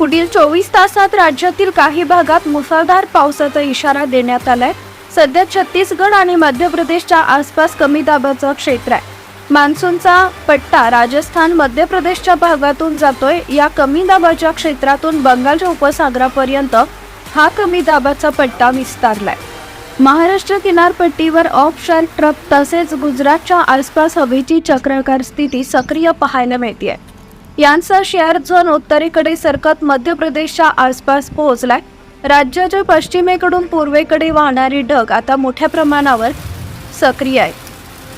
पुढील चोवीस तासात राज्यातील काही भागात मुसळधार पावसाचा इशारा देण्यात आलाय. सध्या छत्तीसगड आणि मध्य प्रदेशच्या आसपास कमी दाबाचं क्षेत्र आहे. मान्सूनचा पट्टा राजस्थान मध्य प्रदेशच्या भागातून जातोय. या कमी दाबाच्या क्षेत्रातून बंगालच्या उपसागरापर्यंत हा कमी दाबाचा पट्टा विस्तारलाय. महाराष्ट्र किनारपट्टीवर ऑफशार ट्रक तसेच गुजरातच्या आसपास हवेची चक्राकार स्थिती सक्रिय पाहायला मिळते यांचा शेअर झोन उत्तरेकडे सरकत मध्य प्रदेशच्या आसपास पोहोचलाय. राज्याच्या पश्चिमेकडून पूर्वेकडे वाहणारी ढग आता मोठ्या प्रमाणावर सक्रिय आहे.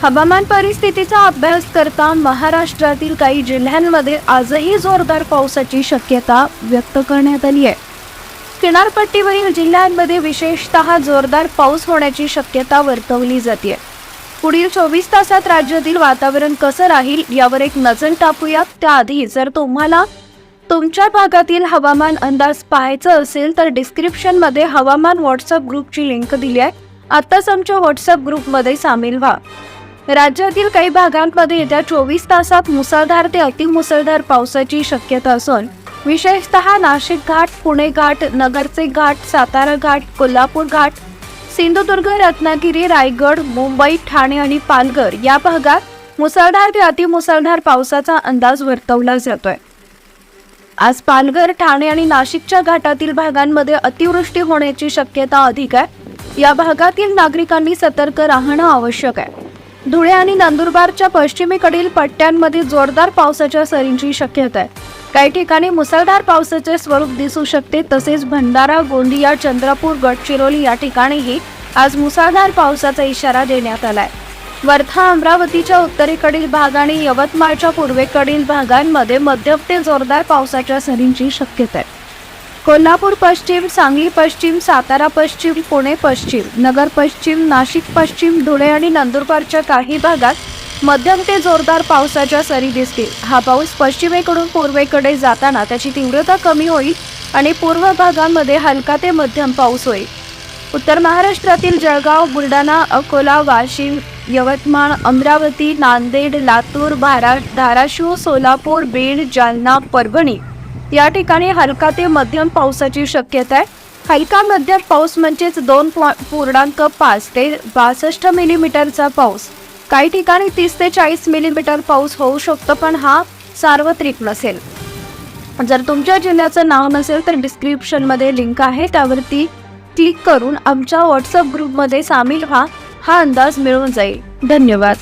हवामान परिस्थितीचा अभ्यास करता महाराष्ट्रातील काही जिल्ह्यांमध्ये आजही जोरदार पावसाची शक्यता व्यक्त करण्यात आली आहे. किनारपट्टीवरील जिल्ह्यांमध्ये विशेषतः जोरदार पाऊस होण्याची शक्यता वर्तवली जाते. पुढील चोवीस तासात राज्यातील वातावरण कसं राहील यावर एक नजर टाकूयात. त्याआधी जर तुम्हाला तुमच्या भागातील हवामान अंदाज पाहायचा असेल तर डिस्क्रिप्शनमध्ये हवामान व्हॉट्सअप ग्रुपची लिंक दिली आहे. आत्ताच आमच्या व्हॉट्सअप ग्रुपमध्ये सामील व्हा. राज्यातील काही भागांमध्ये येत्या चोवीस तासात मुसळधार ते अतिमुसळधार पावसाची शक्यता असून विशेषतः नाशिक घाट पुणे घाट नगरचे घाट सातारा घाट कोल्हापूर घाट सिंधुदुर्ग रत्नागिरी रायगड मुंबई ठाणे आणि पालघर या भागात मुसळधार ते अतिमुसळधार पावसाचा अंदाज वर्तवला जातोय. आज पालघर ठाणे आणि नाशिकच्या घाटातील भागांमध्ये अतिवृष्टी होण्याची शक्यता अधिक आहे. या भागातील नागरिकांनी सतर्क राहणं आवश्यक आहे. धुळे आणि नंदुरबारच्या पश्चिमेकडील पट्ट्यांमध्ये जोरदार पावसाच्या सरींची शक्यता आहे. काही ठिकाणी मुसळधार पावसाचे स्वरूप दिसू शकते तसेच भंडारा गोंदिया चंद्रपूर गडचिरोली या ठिकाणीही आज मुसळधार पावसाचा इशारा देण्यात आलाय. वर्धा अमरावतीच्या उत्तरेकडील भाग आणि यवतमाळच्या पूर्वेकडील भागांमध्ये मध्यम ते जोरदार पावसाच्या सरींची शक्यता आहे. कोल्हापूर पश्चिम सांगली पश्चिम सातारा पश्चिम पुणे पश्चिम नगर पश्चिम नाशिक पश्चिम धुळे आणि नंदुरबारच्या काही भागात मध्यम ते जोरदार पावसाच्या सरी दिसतील. हा पाऊस पश्चिमेकडून पूर्वेकडे जाताना त्याची तीव्रता कमी होईल आणि पूर्व भागांमध्ये हलका ते मध्यम पाऊस होईल. उत्तर महाराष्ट्रातील जळगाव बुलढाणा अकोला वाशिम यवतमाळ अमरावती नांदेड लातूर भारा धाराशिव सोलापूर बीड जालना परभणी या ठिकाणी हलका ते मध्यम पावसाची शक्यता आहे. हलका मध्यम पाऊस म्हणजेच दोन पूर्णांक पाच ते बासष्ट मिलीमीटरचा पाऊस. काही ठिकाणी तीस ते चाळीस मिलीमीटर पाऊस होऊ शकतो पण हा सार्वत्रिक नसेल. जर तुमच्या जिल्ह्याचं नाव नसेल तर डिस्क्रिप्शनमध्ये लिंक आहे त्यावरती क्लिक करून आमच्या व्हॉट्सअप ग्रुपमध्ये सामील व्हा हा अंदाज मिळून जाईल. धन्यवाद.